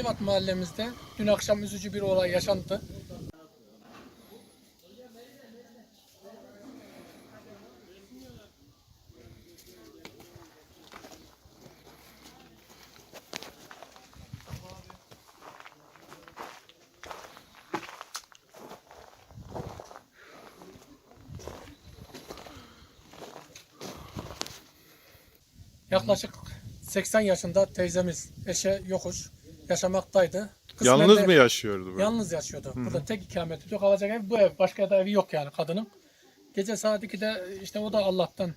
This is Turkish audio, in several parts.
Ayvat mahallemizde dün akşam üzücü bir olay yaşandı. Yaklaşık 80 yaşında teyzemiz eşe yokuş yaşamaktaydı. Kısmen Yalnız de- mı yaşıyordu böyle? Yalnız yaşıyordu. Burada tek ikamet ediyor. Kalacak ev bu ev. Başka da evi yok yani kadının. Gece saat 2'de işte o da Allah'tan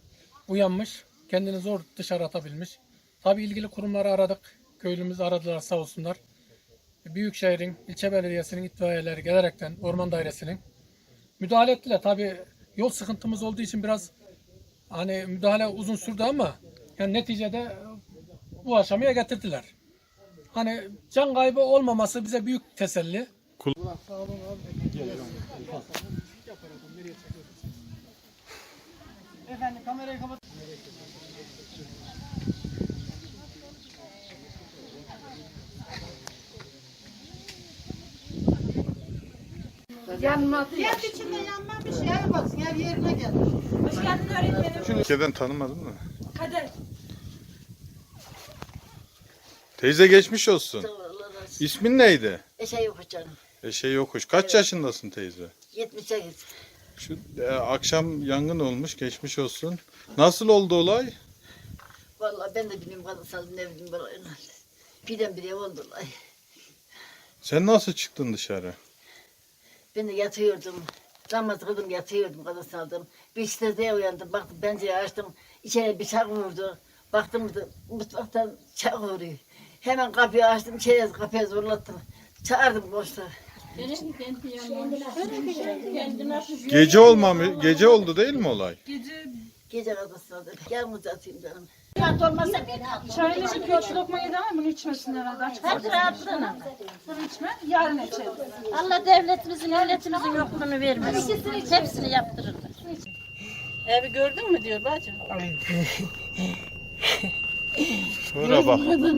uyanmış. Kendini zor dışarı atabilmiş. Tabi ilgili kurumları aradık. Köylümüz aradılar sağ olsunlar. Büyükşehir'in, ilçe belediyesinin itfaiyeleri gelerekten, orman dairesinin müdahale ettiler. Tabi yol sıkıntımız olduğu için biraz hani müdahale uzun sürdü ama yani neticede bu aşamaya getirdiler. Hani can kaybı olmaması bize büyük teselli. Efendim kamerayı kapat. Yer içinde yanma bir şey yapmasın. Yer yerine gelir. Hoş geldin öğretmenim. Şunu ülkeden tanımadın mı? Kader. Teyze geçmiş olsun. İsmin neydi? Eşe yok canım. Eşe yokuş. Kaç yaşındasın teyze? 78. Şu e, akşam yangın olmuş. Geçmiş olsun. Nasıl oldu olay? Vallahi ben de bilmiyorum kadınsal ne bileyim böyle. Birdenbire oldu olay. Sen nasıl çıktın dışarı? Ben de yatıyordum. Namaz kıldım yatıyordum kadınsaldım. Bir sitede uyandım. Baktım pencereyi açtım. İçeri bir çak vurdu. Baktım mutfaktan çak vuruyor. Hemen kapıyı açtım. İçeri kapıya zorlattım. Çağırdım boşta. Gece olmamı, gece oldu değil mi olay? Gece kadınsaldım. Yalnız yatayım canım. Çayını içip iki lokma yedi ama bunu içmesin herhalde. Aç Hadi rahatlığına. Bunu içme. Yarın içelim. Allah devletimizin, milletimizin yokluğunu vermesin. Hepsini yaptırırlar. Evi gördün mü diyor bacım. Şöyle bak. Burada